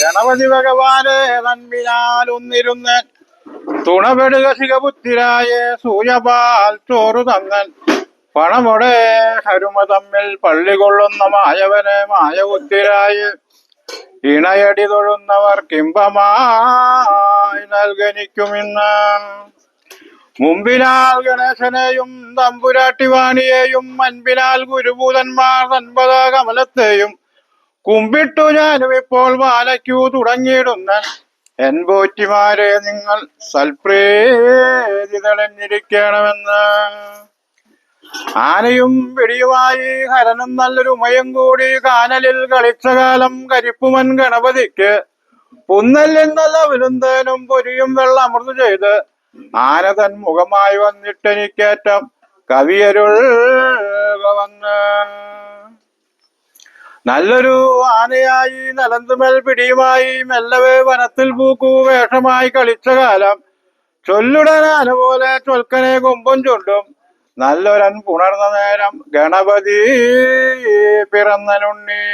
ഗണപതി ഭഗവാനെ നന്മിനാൽ ഒന്നിരുന്ന് തുണപെടുക ശിഖപുത്തിരായ സൂയപാൽ ചോറു തങ്ങൻ. പണമൊടെ ഹരുമ തമ്മിൽ പള്ളി കൊള്ളുന്ന മായവനെ മായ കുത്തിരായി ഇണയടി തൊഴുന്നവർ കിംബമായി നൽകനിക്കുമിന്ന് മുമ്പിനാൽ ഗണേശനെയും തമ്പുരാട്ടിവാണിയെയും അൻപിനാൽ ഗുരുഭൂതന്മാർ തൻപത കമലത്തെയും കുമ്പിട്ടു ഞാനും ഇപ്പോൾ വാലയ്ക്കു തുടങ്ങിയിടുന്ന എൻ പോറ്റിമാരെ നിങ്ങൾ സൽപ്രേരിതളഞ്ഞിരിക്കണമെന്ന് ആനയും പിടിയുമായി ഹരനും നല്ലൊരു ഉമയും കൂടി കാനലിൽ കളിച്ച കാലം കരിപ്പുമൻ ഗണപതിക്ക്. പുന്നല്ലെന്നല്ല നല്ല വിരുന്തേനും പൊരിയും വെള്ളം അമൃത് ചെയ്ത് ആന തൻ മുഖമായി വന്നിട്ടെനിക്കേറ്റം കവിയരുൾ വന്ന് നല്ലൊരു ആനയായി നലന്തുമേൽ പിടിയുമായി മെല്ലവേ വനത്തിൽ പൂക്കു വേഷമായി കളിച്ച കാലം ചൊല്ലുടൻ ആന പോലെ ചൊൽക്കനെ കൊമ്പും ചൊല്ലും. നല്ലൊരൻ പുണർന്ന നേരം ഗണപതി പിറന്നനുണ്ണി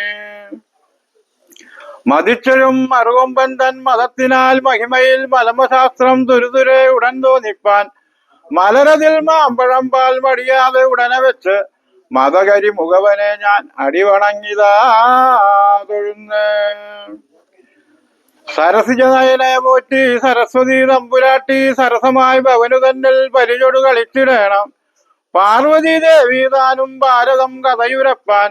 മതിച്ചഴും മറുകൊമ്പൻ തൻ മതത്തിനാൽ മഹിമയിൽ മലമശാസ്ത്രം തുരുതുരെ ഉടൻ തോന്നിപ്പാൻ. മലരതിൽ മാമ്പഴം പാൽ മടിയാതെ ഉടനെ വെച്ച് മതകരി മുഖവനെ ഞാൻ അടിവണങ്ങിതാ തൊഴുന്ന്. സരസിജ നയനെ പോറ്റി സരസ്വതി തമ്പുരാട്ടി സരസമായി ഭവനു തന്നിൽ പരിചൊടു കളിച്ചിടണം. പാർവതി ദേവി താനും ഭാരതം കഥയുരപ്പാൻ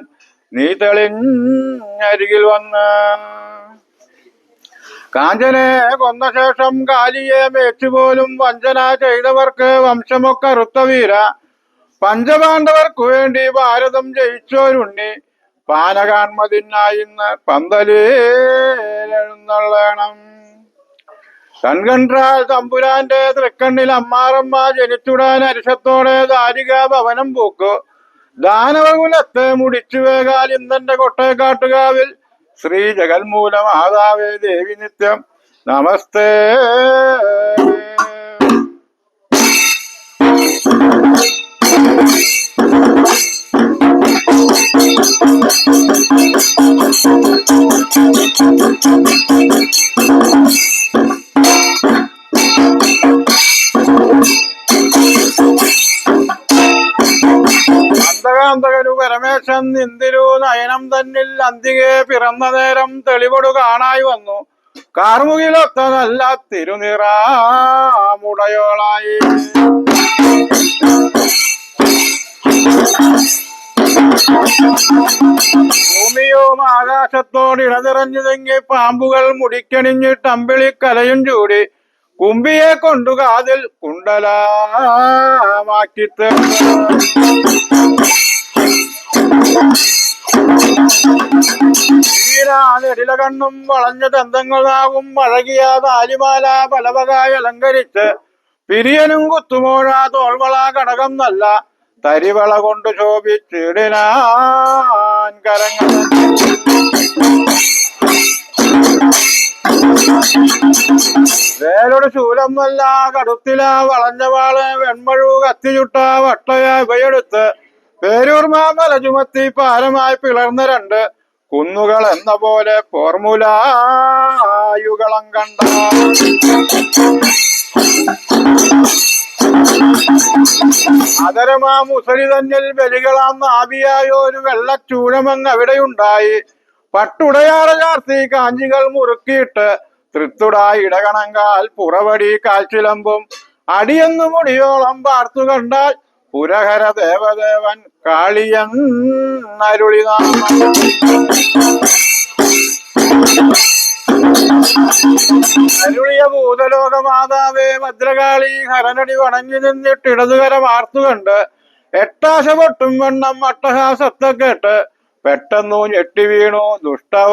നീ തെളിഞ്ഞരികിൽ വന്ന്. കാഞ്ചനെ കൊന്ന ശേഷം കാലിയെ മേച്ചുപോലും വഞ്ചന ചെയ്തവർക്ക് വംശമൊക്കെ അറുത്ത വീര പഞ്ചപാണ്ഡവർക്കു വേണ്ടി ഭാരതം ജയിച്ചോരുണ്ണി. പാനകാൺമതിനായി ഇന്ന് പന്തലേഴുന്നള്ളണം തമ്പുരാന്റെ തൃക്കണ്ണിൽ അമ്മാറമ്മ ജനിച്ചുടാൻ അരിശത്തോടെ ദാരിക ഭവനം പൂക്കു. ദാനവകുലത്തെ മുടിച്ചു വേകാൽ ഇന്നന്റെ കൊട്ടേക്കാട്ടുകാവിൽ ശ്രീ ജഗന്മൂല മാതാവേ ദേവി നിത്യം. നമസ്തേ. അന്തകാന്തകരു പരമേശൻ നിന്തിരു നയനം തന്നിൽ അന്തികെ പിറന്ന നേരം തെളിവടു കാണായി വന്നു. കാർമുകിലൊത്ത നല്ല തിരുനിറാമുടയോളായി. ഭൂമിയും ആകാശത്തോട് ഇടതിറഞ്ഞു തെങ്ങി പാമ്പുകൾ മുടിക്കണിഞ്ഞ് ടമ്പിളി കലയും ചൂടി. കുമ്പിയെ കൊണ്ടു കാതിൽ കുണ്ടലാമാക്കി വീരാനെടില കണ്ണും വളഞ്ഞ ദന്തങ്ങളാവും അഴകിയ താലിമാല പലവകായി അലങ്കരിച്ച് പിരിയനും കുത്തുമോഴ തോൾവള കടകം നല്ല തരിവള കൊണ്ട് ശോഭിച്ചിടിനാൻ കരങ്ങൾ. വേലൊരു വല്ല കടുത്തില വളഞ്ഞ വാൾ വെൺമഴു കത്തിചുട്ട വട്ടയ ഇവയെടുത്ത് പേരൂർ മാമല ചുമത്തി പാരമായി പിളർന്ന രണ്ട് കുന്നുകൾ എന്ന പോലെ ഫോർമുലായുകളം കണ്ട അതരമാ മുസലി തന്നിൽ ബലികളാന്ന് ആവിയായോ ഒരു വെള്ളച്ചൂഴമെന്ന് അവിടെയുണ്ടായി. പട്ടുടയാറ ചാർത്തി കാഞ്ചികൾ മുറുക്കിയിട്ട് തൃത്തുടായി ഇടകണങ്കാൽ പുറവടി കാൽച്ചിലമ്പും. അടിയെന്നു മുടിയോളം പാർത്തു കണ്ടാൽ പുരഹര ദേവദേവൻ കാളിയൻ അരുളിനാമം അരുളിയ ഭൂതലോക മാതാവേ ഭദ്രകാളി ഹരനടി വണങ്ങി നിന്നിട്ട് ഇടതുകര വാർത്തുകണ്ട് എട്ടാശ പൊട്ടും വണ്ണം അട്ടഹാസത്തെ കേട്ട് പെട്ടെന്നു ഞെട്ടി വീണു ദുഷ്ടവാർഗങ്ങളല്ല.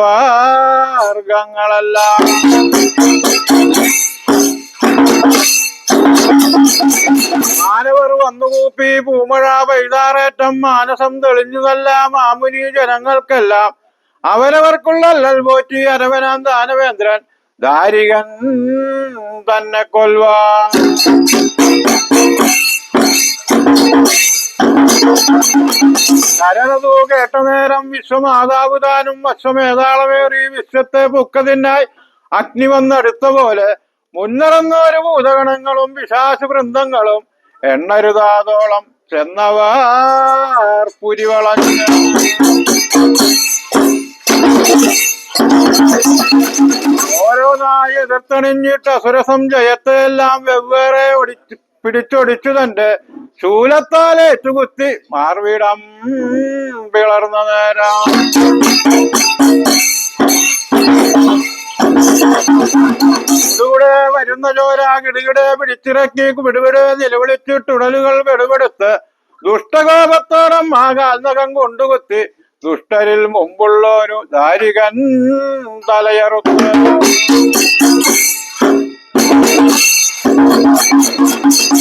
മാനവർ വന്നുകൂപ്പി പൂമഴ പെയ്താറേറ്റം മാനസം തെളിഞ്ഞതല്ല മാമുനി ജനങ്ങൾക്കെല്ലാം. അവരവർക്കുള്ള അല്ലൽ പോറ്റി അരവനാം ദാനവേന്ദ്രൻ ദാരികൻ തന്നെ കൊൽവാൻ കരളതു കേട്ട നേരം വിശ്വമാതാവ് താനും വശമേതാളമേറി വിശ്വത്തെ പുക്കതിനായി അഗ്നി വന്നെടുത്ത പോലെ മുന്നറന്നൊരു ഭൂതഗണങ്ങളും വിശാശു വൃന്ദങ്ങളും എണ്ണരുതാതോളം ചെന്നവർ പുരിവളഞ്ഞ്. ഓരോന്നായി എതിർത്തണിഞ്ഞിട്ട് അസുരസം എല്ലാം വെവ്വേറെ ഒടിച്ചു പിടിച്ചൊടിച്ചു തന്റെ ശൂലത്താൽ ഏറ്റുകുത്തി മാർവിടം പിളർന്ന നേരം. ഇതൂടെ വരുന്ന ചോര കിടുകിടെ പിടിച്ചിറക്കി വിടുവിട് നിലവിളിച്ച് തുടലുകൾ വെടുവെടുത്ത് ദുഷ്ടകോപത്തോളം ആകാൽനകം കൊണ്ടുകുത്തി ദുഷ്ടരിൽ മുമ്പുള്ളൊരു ദാരികൻ തലയറുത്ത്.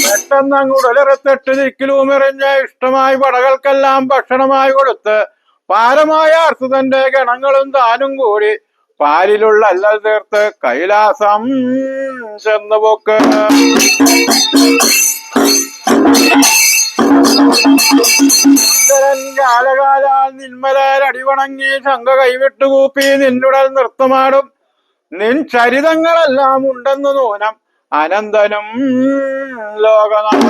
പെട്ടെന്ന് ഉടലിറത്തിട്ട് ദിക്കിലുമെറിഞ്ഞ് ഇഷ്ടമായി പടകൾക്കെല്ലാം ഭക്ഷണമായി കൊടുത്ത് പാരമായ അർത്ഥതന്റെ ഗണങ്ങളും താനും കൂടി പാലിലുള്ള അല്ലൽ തീർത്ത് കൈലാസം ചെന്നുപോക്ക്. നിന്മലരടിവണങ്ങി ശങ്ക കൈവിട്ടുകൂപ്പി നിന്നുടൽ നൃത്തമാടും. നിൻ ചരിതങ്ങളെല്ലാം ഉണ്ടെന്ന് നൂനം അനന്തനും ലോകനാഥ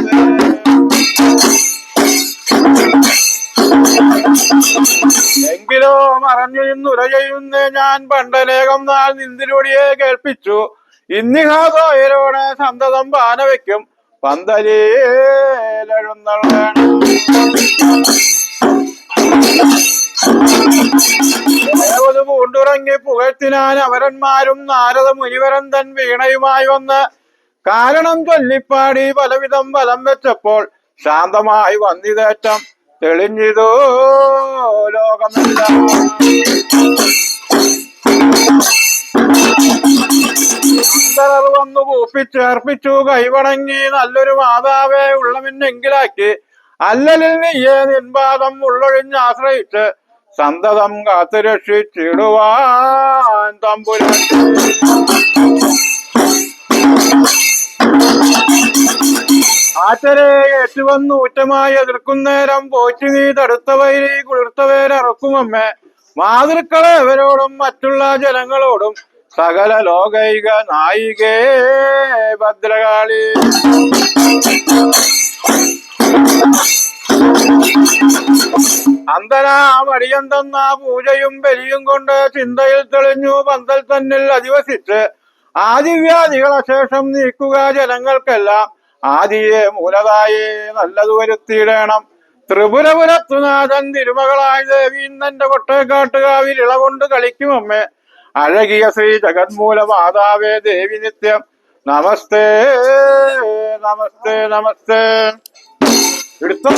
എങ്കിലോ മറഞ്ഞു നിന്നുര ചെയ്യുന്ന ഞാൻ പണ്ടനേകം നാൾ നിന്തിലൂടിയെ കേൾപ്പിച്ചു. ഇന്നിഹാസോയരോടെ സന്തതം പാന വയ്ക്കും പന്തലേലെഴുന്നള്ളണം ദേവത് പൂണ്ടുറങ്ങി പുകഴ്ത്തിനാൻ അവരന്മാരും നാരദ മുനിവരൻ തൻ വീണയുമായി വന്ന് കാരണം ചൊല്ലിപ്പാടി പലവിധം ബലം വെച്ചപ്പോൾ ശാന്തമായി വന്നിതേറ്റം തെളിഞ്ഞിതോ ലോകമെല്ലാം. അന്തരർ വന്നു കൂപ്പിച്ചേർപ്പിച്ചു കൈവണങ്ങി നല്ലൊരു മാതാവേ ഉള്ളമിന്നെങ്കിലാക്കി അല്ലലിൽ നീയേ നിൻപാദം ഉള്ളൊഴിഞ്ഞ് ആശ്രയിച്ച് സന്തതം കാത്തുരക്ഷിച്ചിടുവാൻ തമ്പുരാൻ. ആറ്റരെ ഏറ്റുവന്നു ഊറ്റമായി എതിർക്കുന്നേരം പോറ്റി നീ തടുത്തവരെ കുളിർത്തവരറക്കും അമ്മേ. മാതൃക്കളെ അവരോടും മറ്റുള്ള ജനങ്ങളോടും സകല ലോകൈക നായികേ ഭദ്രകാളി. അന്തനാ മടിയന്തെന്ന പൂജയും ബലിയും കൊണ്ട് ചിന്തയിൽ തെളിഞ്ഞു പന്തൽ തന്നിൽ അധിവസിച്ച് ആദിവ്യാധികളെ ശേഷം നീക്കുക ജനങ്ങൾക്കെല്ലാം. ആദിയെ മൂലതായി നല്ലതു വരുത്തിയിടണം. ത്രിപുരപുരത്തുനാഥൻ തിരുമകളായ ദേവി ഇന്നെന്റെ കൊട്ടേക്കാട്ടുകാവിൽ ഇളകൊണ്ട് കളിക്കുമമ്മേ. അഴകിയ ശ്രീ ജഗന്മൂല മാതാവേ ദേവി നിത്യം. നമസ്തേ നമസ്തേ നമസ്തേ. ಹಿಡ್ತಾವ